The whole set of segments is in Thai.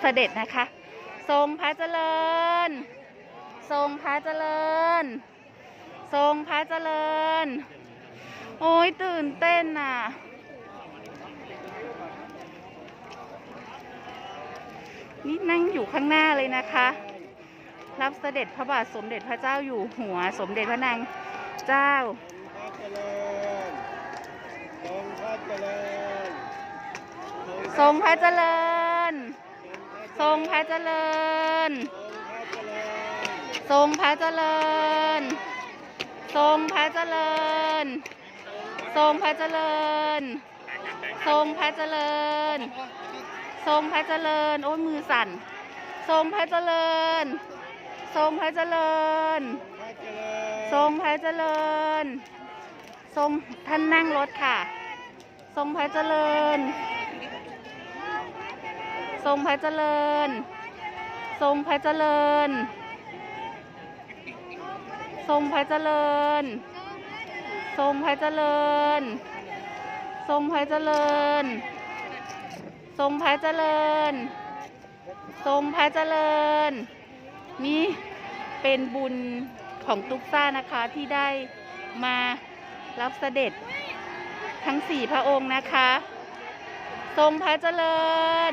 เสด็จนะคะ ทรงพระเจริญ ทรงพระเจริญ ทรงพระเจริญ โอ้ยตื่นเต้นน่ะ นี่นั่งอยู่ข้างหน้าเลยนะคะ รับเสด็จพระบาทสมเด็จพระเจ้าอยู่หัว สมเด็จพระนางเจ้าทรงพระเจริญ ทรงพระเจริญ ทรงพระเจริญ ทรงพระเจริญ ทรงพระเจริญ ทรงพระเจริญ ทรงพระเจริญ ทรงพระเจริญ โอ้ยมือสั่น ทรงพระเจริญ ทรงพระเจริญพระเจริญทรงพระเจริญ ทรงท่านนั่งรถค่ะ ทรงพระเจริญ ทรงพระเจริญ ทรงพระเจริญ ทรงพระเจริญ ทรงพระเจริญ ทรงพระเจริญ ทรงพระเจริญ ทรงพระเจริญ นี่เป็นบุญของตุ๊กซ่านะคะที่ได้มารับเสด็จทั้งสี่พระองค์นะคะ ทรงพระเจริญ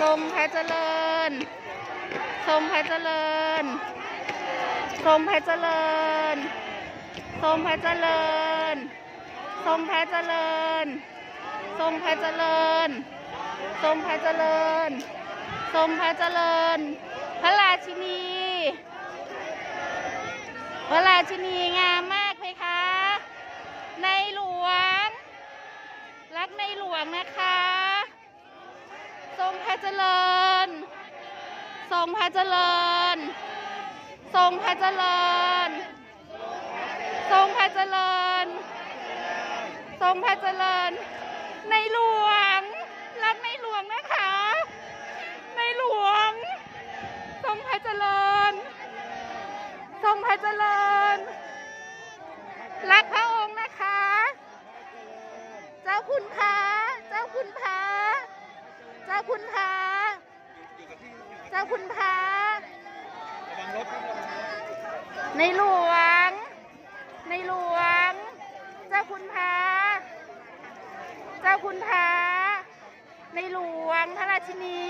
ทรงพระเจริญทรงพระเจริญทรงพระเจริญทรงพระเจริญทรงพระเจริญทรงพระเจริญทรงพระเจริญทรงพระเจริญ พระราชินี พระราชินีงามมากเลยคะในหลวง รักในหลวงนะคะ งพระเจริญ ทรงพระเจริญ ทรงพระเจริญ ทรงพระเจริญ ทรงพระเจริญ ในหลวง รักในหลวงนะคะ ในหลวง ทรงพระเจริญ ทรงพระเจริญ รักพระองค์นะคะ เจ้าคุณพระเจ้าคุณพระเจ้าคุณพระเจ้า คุณพระระวังรถครับระวังรถในหลวง ในหลวง เจ้าคุณพระเจ้าคุณพระในหลวงพระราชินี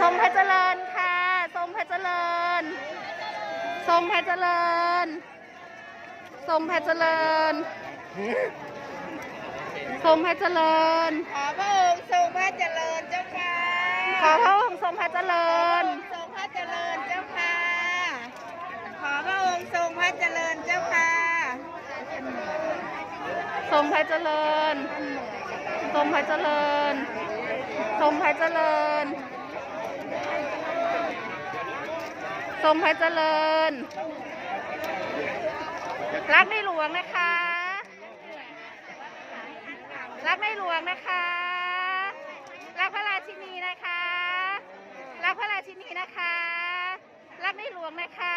ทรงพระเจริญค่ะ ทรงพระเจริญ ทรงพระเจริญ ทรงพระเจริญ ทรงพระเจริญ ขอพระองค์ทรงพระเจริญ ทรงพระเจริญเจ้าค่ะ ขอพระองค์ทรงพระเจริญเจ้าค่ะ ทรงพระเจริญ ทรงพระเจริญ ทรงพระเจริญ ทรงพระเจริญ รักในหลวงนะคะ รักในหลวงนะคะ รักพระราชินีนะคะ รัก พระราชินีนะคะ รักในหลวงนะคะ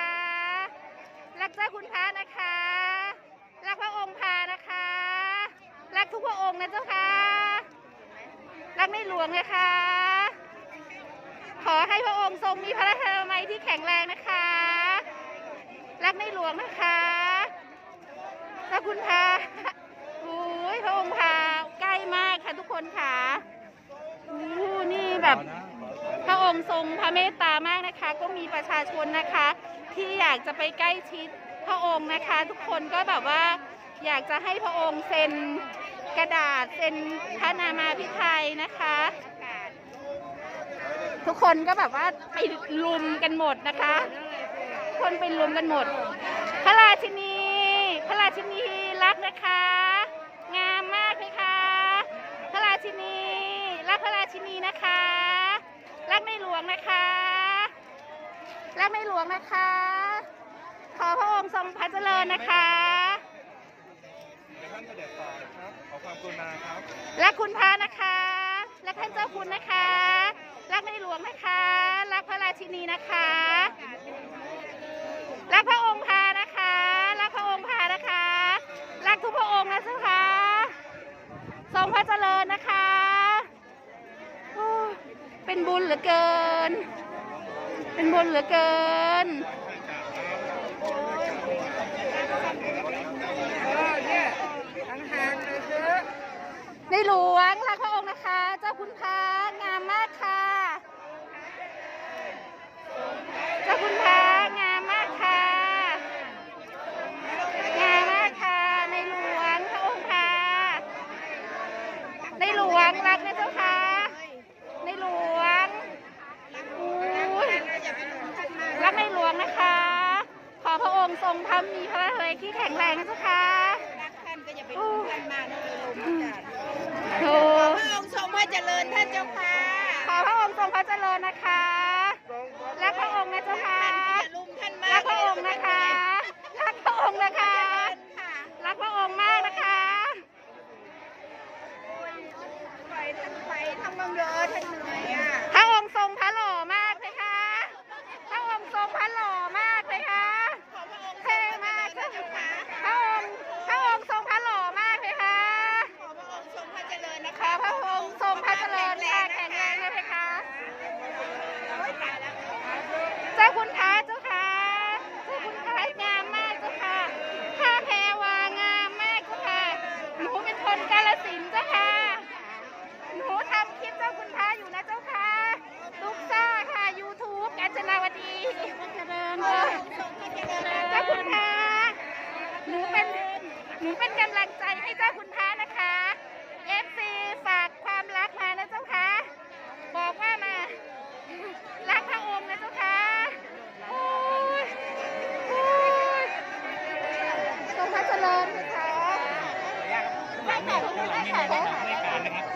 รักเจ้าคุณพระนะคะ รักพระองค์พานะคะ รักทุกพระองค์นะเจ้าค่ะ รักในหลวงนะคะ ขอให้พระองค์ทรงมีพระราชนามัยที่แข็งแรงนะคะ รักในหลวงนะคะพระคุณพาโอ้ยพระองค์พาใกล้มากค่ะทุกคนค่ะ นี่แบบ ค์ทรงพระเมตตามากนะคะ ก็มีประชาชนนะคะ ที่อยากจะไปใกล้ชิดพระองค์นะคะ ทุกคนก็แบบว่าอยากจะให้พระองค์เซ็นกระดาษเซ็นพระนามาพิไทยนะคะ ทุกคนก็แบบว่าไปลุมกันหมดนะคะ คนไปลุมกันหมด พระราชินี พระราชินีรักนะคะ งามมากเลยค่ะพระราชินีรักพระราชินีนะ งนะคะ รักในหลวงนะคะ ขอพระองค์ทรงพระเจริญนะคะเดี๋ยวท่านเสด็จต่อนะครับ ขอความกรุณาครับ รักคุณพระนะคะ รักท่านเจ้าคุณนะคะ รักในหลวงนะคะ รักพระราชินีนะคะ รักพระองค์พานะคะ รักพระองค์พานะคะ รักทุกพระองค์นะเจ้าค่ะทรงพระเจริญนะคะโอ้ เป็นบุญเหลือเกิน เป็นบุญเหลือเกินในหลวงรักพระองค์นะคะ เจ้าคุณพางามมากค่ะ เจ้าคุณพางามมากค่ะ งามมากค่ะ ในหลวงพระองค์พาในหลวงรักนะเจ้าค่ะ ในหลวงอุ้ยรักในหลวงนะคะ ข องค์พระมีพระเฮยที่แข็งแรงนะเจ้าค่ะรักท่านก็อย่าไปดูท่านมากนะลมอากาศโอ้พระองค์ทรงพระเจริญท่านเจ้าค่ะขอพระองค์ทรงพระเจริญนะคะรักพระองค์นะเจ้าค่ะท่านก็อย่าลุมท่านมากรักพระองค์นะคะรักพระองค์นะคะค่ะรักพระองค์มากนะคะปล่อยท่านไปทำบังเดอท่านเหนื่อย จ้าค่ะ หนูทำคลิปเจ้าคุณพระอยู่นะเจ้าค่ะตุ๊กซ่าค่ะ YouTube กาญจนาวดีเจริญเลยทรงพระเจริญเจ้าคุณพระหนูเป็นหนูเป็นกำลังใจให้เจ้าคุณพระนะคะ FC ฝากความรักมานะเจ้าค่ะ บอกว่ามา รักพระองค์นะเจ้าค่ะโอ้ยโอ้ยทรงพระเจริญค่ะ ได้ค่ะได้ค่ะได้ค่ะ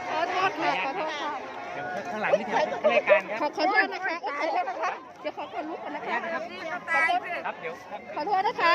ขอโทษค่ะขอโทษค่ะเดี๋ยวข้างหลังนี่แถวรายการครับขอขอโทษนะคะขอโทษนะคะเดี๋ยวขอขอลุกก่อนนะคะครับเดี๋ยวขอโทษนะคะ